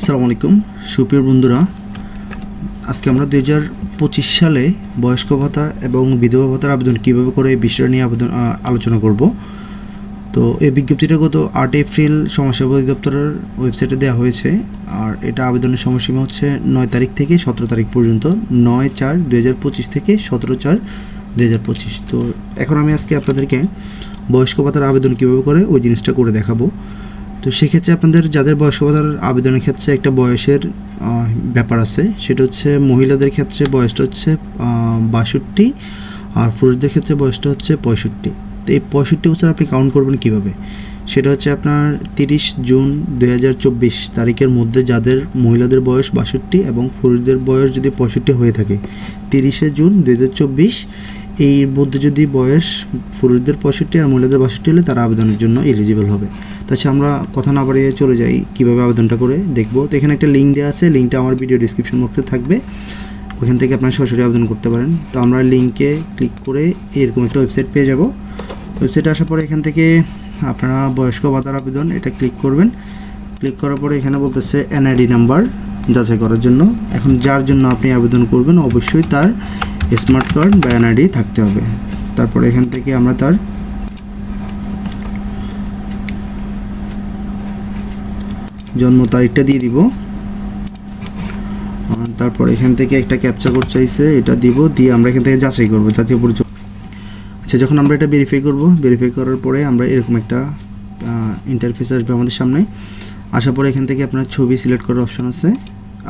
আসসালামু আলাইকুম। সুপ্রিয় বন্ধুরা, আজকে আমরা দু হাজার পঁচিশ সালে বয়স্ক ভাতা এবং বিধবা ভাতার আবেদন কীভাবে করে এই বিষয় নিয়ে আবেদন আলোচনা করব। তো এই বিজ্ঞপ্তিটা গত আট এপ্রিল সমাজসেবা অধিদপ্তরের ওয়েবসাইটে দেওয়া হয়েছে। আর এটা আবেদনের সময়সীমা হচ্ছে নয় তারিখ থেকে সতেরো তারিখ পর্যন্ত, নয় চার দু হাজার পঁচিশ থেকে সতেরো চার দু হাজার পঁচিশ। তো এখন আমি আজকে আপনাদেরকে বয়স্ক ভাতার আবেদন কীভাবে করে ওই জিনিসটা করে দেখাবো। তো সেক্ষেত্রে আপনাদের যাদের বয়স্ক ভাতার আবেদনের ক্ষেত্রে একটা বয়সের ব্যাপার আছে। সেটা হচ্ছে মহিলাদের ক্ষেত্রে বয়সটা হচ্ছে বাষট্টি আর পুরুষদের ক্ষেত্রে বয়সটা হচ্ছে পঁয়ষট্টি। তো এই পঁয়ষট্টি বছর আপনি কাউন্ট করবেন কীভাবে? সেটা হচ্ছে আপনার তিরিশ জুন দুই হাজার চব্বিশ তারিখের মধ্যে যাদের মহিলাদের বয়স বাষট্টি এবং পুরুষদের বয়স যদি পঁয়ষট্টি হয়ে থাকে, তিরিশে জুন দুই হাজার চব্বিশ এই মধ্যে যদি বয়স পুরুষদের পঁয়ষট্টি আর মহিলাদের বাষট্টি হলে তারা আবেদনের জন্য এলিজিবল হবে। তাছাড়া আমরা কথা না বাড়িয়ে চলে যাই কীভাবে আবেদনটা করে দেখব। তো এখানে একটা লিঙ্ক দেওয়া আছে লিঙ্কটা আমার ভিডিও ডিসক্রিপশন বক্সে থাকবে। ওখান থেকে আপনারা সরাসরি আবেদন করতে পারেন। তো আমরা লিঙ্কে ক্লিক করে এরকম একটা ওয়েবসাইট পেয়ে যাব। ওয়েবসাইটে আসার পরে এখান থেকে আপনারা বয়স্ক ভাতার আবেদন, এটা ক্লিক করবেন। ক্লিক করার পরে এখানে বলতেছে এনআইডি নাম্বার যাচাই করার জন্য। এখন যার জন্য আপনি আবেদন করবেন, অবশ্যই তার স্মার্ট কার্ড বা এনআইডি থাকতে হবে। তারপরে এখান থেকে আমরা তার জন্ম তারিখটা দিয়ে দিব। তারপর এখান থেকে একটা ক্যাপচা কোড চাইছে, এটা দিব, দিয়ে আমরা এখান থেকে যাচাই করব, জাতীয় পরিচয়। আচ্ছা যখন আমরা এটা ভেরিফাই করব ভেরিফাই করার পরে আমরা এরকম একটা ইন্টারফেস আসবে আমাদের সামনে। আসার পরে এখান থেকে আপনার ছবি সিলেক্ট করার অপশন আছে।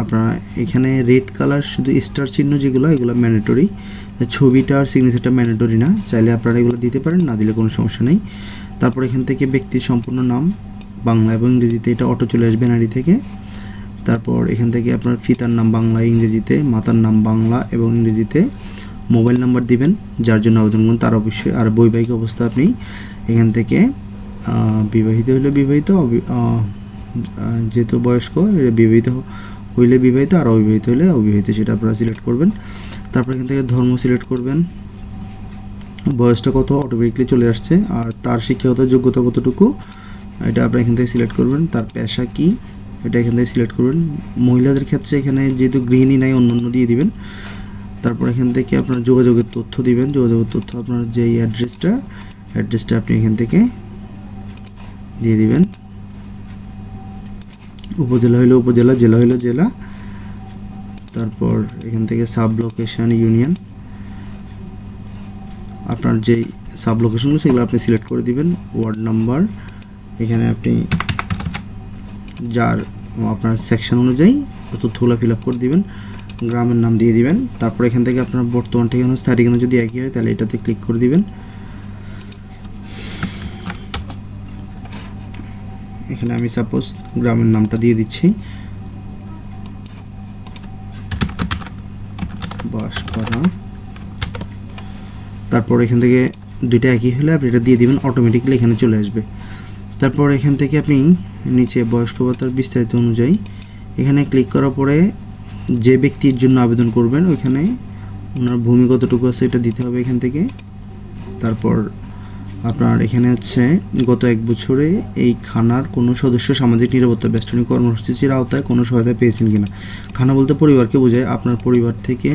আপনারা এখানে রেড কালার শুধু স্টার চিহ্ন যেগুলো, এগুলো ম্যান্ডেটরি ছবিটা আর সিগনেচারটা ম্যান্ডেটরি না। চাইলে আপনারা এগুলো দিতে পারেন, না দিলে কোনো সমস্যা নেই। তারপর এখান থেকে ব্যক্তির সম্পূর্ণ নাম বাংলা এবং ইংরেজিতে এটা অটো চলে আসবে নারী থেকে। তারপর এখান থেকে আপনার পিতার নাম বাংলা, ইংরেজিতে, মাতার নাম বাংলা এবং ইংরেজিতে মোবাইল নাম্বার দিবেন, যার জন্য আবেদন করুন। তার অবশ্যই আর বৈবাহিক অবস্থা আপনি এখান থেকে বিবাহিত হইলে বিবাহিত যেহেতু বয়স্ক বিবাহিত হইলে বিবাহিত, আর অবিবাহিত হলে অবিবাহিত, সেটা আপনারা সিলেক্ট করবেন। তারপর এখান থেকে ধর্ম সিলেক্ট করবেন। বয়সটা কত? অটোমেটিকলি চলে আসছে। আর তার শিক্ষাগত যোগ্যতা কতটুকু? এটা আপনি এখান থেকে সিলেক্ট করবেন। তার পেশা কি? এটা এখান থেকে সিলেক্ট করবেন। মহিলাদের ক্ষেত্রে এখানে যেহেতু গৃহিণী নাই অন্য অন্য দিয়ে দিবেন। তারপর এখান থেকে আপনার যোগাযোগের তথ্য দিবেন। যোগাযোগের তথ্য আপনার যেই অ্যাড্রেসটা অ্যাড্রেসটা আপনি এখান থেকে দিয়ে দিবেন। উপজেলা হইলে উপজেলা, জেলা হইলে জেলা। তারপর এখান থেকে সাব লোকেশন ইউনিয়ন আপনার যেই সাব লোকেশনগুলো সেগুলো আপনি সিলেক্ট করে দিবেন। ওয়ার্ড নাম্বার এখানে আপনি যার আপনার সেকশন অনুযায়ী তথ্যগুলো ফিল আপ করে দিবেন, গ্রামের নাম দিয়ে দিবেন। তারপর এখান থেকে আপনার বর্তমান ঠিকানা, স্থায়ী ঠিকানা যদি একই হয়, তাহলে এটাতে ক্লিক করে দিবেন। এখানে আমি সাপোজ গ্রামের নামটা দিয়ে দিচ্ছি। বাঁশপাড়া। তারপর এখান থেকে দুইটা একই হলে আপনি এটা দিয়ে দিবেন অটোমেটিক্যালি এখানে চলে আসবে। তারপর এখান থেকে আপনি নিচে বয়স্ক ভাতার বিস্তারিত অনুযায়ী এখানে ক্লিক করার পরে যে ব্যক্তির জন্য আবেদন করবেন, ওইখানে ওনার ভূমি কতটুকু আছে, এটা দিতে হবে এখান থেকে। তারপর আপনার এখানে হচ্ছে গত এক বছরে এই খানার কোনো সদস্য সামাজিক নিরাপত্তা বেষ্টনী কর্মসূচির আওতায় কোনো সহায়তা পেয়েছেন কিনা? খানা বলতে পরিবারকে বোঝায়, আপনার পরিবার থেকে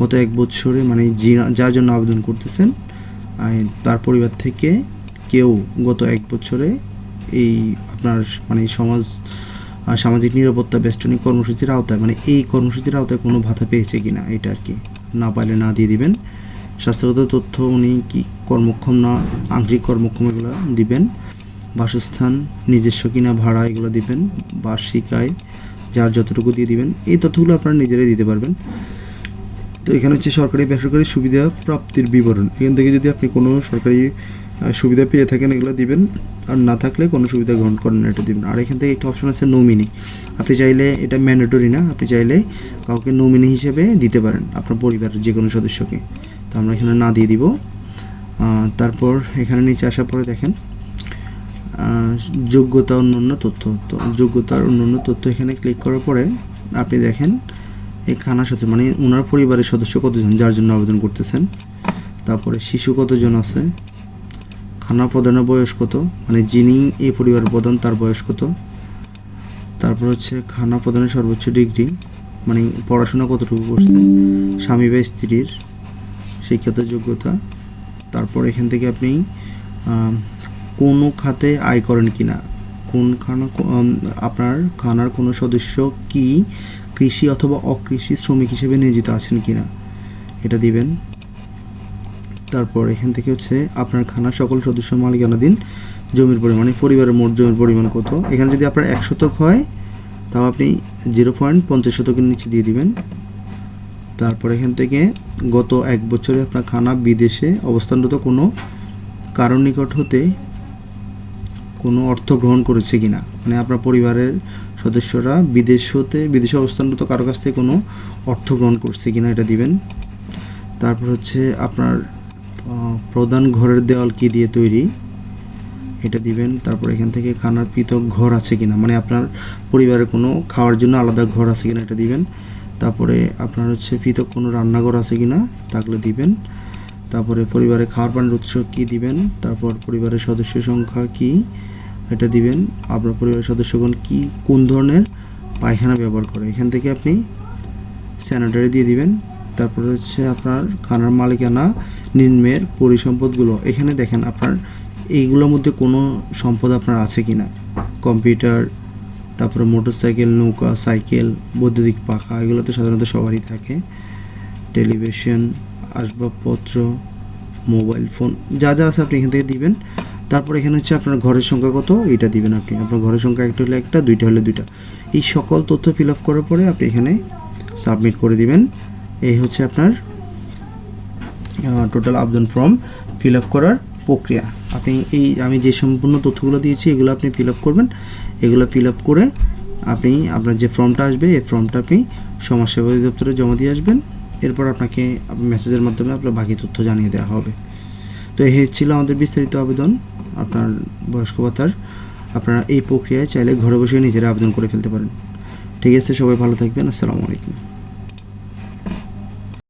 গত এক বছরে মানে যার জন্য আবেদন করতেছেন তার পরিবার থেকে কেউ গত এক বছরে এই আপনার মানে সমাজ সামাজিক নিরাপত্তা বেষ্টনী কর্মসূচির আওতায় মানে এই কর্মসূচির আওতায় কোনো ভাতা পেয়েছে কি না এটা আর কি না পাইলে না দিয়ে দিবেন। স্বাস্থ্যগত তথ্য উনি কি কর্মক্ষম না আংশিক কর্মক্ষম এগুলো দিবেন। বাসস্থান নিজস্ব কিনা, ভাড়া এগুলো দিবেন বার্ষিক আয় যার যতটুকু দিয়ে দিবেন, এই তথ্যগুলো আপনারা নিজেরাই দিতে পারবেন। তো এখানে হচ্ছে সরকারি বেসরকারি সুবিধা প্রাপ্তির বিবরণ। এখান থেকে যদি আপনি কোনো সরকারি সুবিধা পেয়ে থাকেন, এগুলো দিবেন। আর না থাকলে কোনো সুবিধা গ্রহণ করেন এটা দিবেন আর এখান থেকে একটা অপশন আছে নমিনি। আপনি চাইলে এটা ম্যান্ডেটরি না, আপনি চাইলে কাউকে নমিনি হিসেবে দিতে পারেন, আপনার পরিবারের যে কোনো সদস্যকে। তো আমরা এখানে না দিয়ে দিব। তারপর এখানে নিচে আসার পরে দেখেন যোগ্যতা অন্যান্য তথ্য। তো যোগ্যতার অন্যান্য তথ্য এখানে ক্লিক করার পরে আপনি দেখেন, এই খানার সাথে মানে ওনার পরিবারের সদস্য কতজন, যার জন্য আবেদন করতেছেন। তারপরে শিশু কতজন আছে খানা প্রধানের বয়স কত? মানে যিনি এই পরিবারের প্রধান, তার বয়স কত? তারপর হচ্ছে খানা প্রধানের সর্বোচ্চ ডিগ্রি মানে পড়াশোনা কতটুকু করছে? স্বামী বা স্ত্রীর শিক্ষাত যোগ্যতা। তারপর এখান থেকে আপনি কোনো খাতে আয় করেন কি না কোন খানা আপনার খানার কোনো সদস্য কি কৃষি অথবা অকৃষি শ্রমিক হিসেবে নিয়োজিত আছেন কি না এটা দিবেন। তারপর এখান থেকে হচ্ছে আপনার খানার সকল সদস্য মালিকানাধীন জমির পরিমাণ পরিবারের মোট জমির পরিমাণ কত? এখানে যদি আপনার এক শতক হয়, তাও আপনি জিরো পয়েন্ট পঞ্চাশ শতকের নিচে দিয়ে দিবেন। তারপর এখান থেকে গত এক বছরে আপনার খানা বিদেশে অবস্থানরত কোনো কারণ নিকট হতে কোনো অর্থ গ্রহণ করেছে কিনা? মানে আপনার পরিবারের সদস্যরা বিদেশ হতে, বিদেশে অবস্থানরত কারও কাছ থেকে কোনো অর্থ গ্রহণ করছে কিনা এটা দিবেন। তারপর হচ্ছে আপনার প্রধান ঘরের দেওয়াল কি দিয়ে তৈরি? এটা দিবেন, তারপর এখান থেকে খানার পৃথক ঘর আছে কিনা? মানে আপনার পরিবারের কোনো খাওয়ার জন্য আলাদা ঘর আছে কিনা এটা দিবেন। তারপরে আপনার হচ্ছে পৃথক কোনো রান্নাঘর আছে কিনা থাকলে দিবেন। তারপরে পরিবারের খাওয়ার পানির উৎস কি দিবেন? তারপর পরিবারের সদস্য সংখ্যা কি? এটা দিবেন। আপনার পরিবারের সদস্যগণ কি, কোন ধরনের পায়খানা ব্যবহার করে? এখান থেকে আপনি স্যানিটারি দিয়ে দিবেন। তারপরে হচ্ছে আপনার খানার মালিকানা নিম্নের পরিসম্পদগুলো। এখানে দেখেন আপনার, এইগুলোর মধ্যে কোনো সম্পদ আপনার আছে কি না কম্পিউটার, তারপরে মোটরসাইকেল, নৌকা, সাইকেল, বৈদ্যুতিক পাখা এগুলো তো সাধারণত সবারই থাকে। টেলিভিশন, আসবাবপত্র, মোবাইল ফোন, যা যা আছে আপনি এখান থেকে দিবেন। তারপর এখানে হচ্ছে আপনার ঘরের সংখ্যা কত এটা দিবেন আপনি। আপনার ঘরের সংখ্যা একটা হলে একটা, দুইটা হলে দুইটা। এই সকল তথ্য ফিল আপ করার পরে আপনি এখানে সাবমিট করে দিবেন। এই হচ্ছে আপনার টোটাল আবেদন ফর্ম ফিল আপ করার প্রক্রিয়া। আপনি এই, আমি যে সম্পূর্ণ তথ্যগুলো দিয়েছি, এগুলো আপনি ফিল আপ করবেন। এগুলো ফিল আপ করে আপনি আপনার যে ফর্মটা আসবে, এই ফর্মটা আপনি সমাজসেবা অধিদপ্তরে জমা দিয়ে আসবেন। এরপর আপনাকে মেসেজের মাধ্যমে আপনার বাকি তথ্য জানিয়ে দেওয়া হবে। তো এই ছিল আমাদের বিস্তারিত আবেদন। আপনার বয়স্ক ভাতার আপনারা এই প্রক্রিয়ায় চাইলে ঘরে বসে নিজেরা আবেদন করে ফেলতে পারেন। ঠিক আছে, সবাই ভালো থাকবেন। আসসালামু আলাইকুম।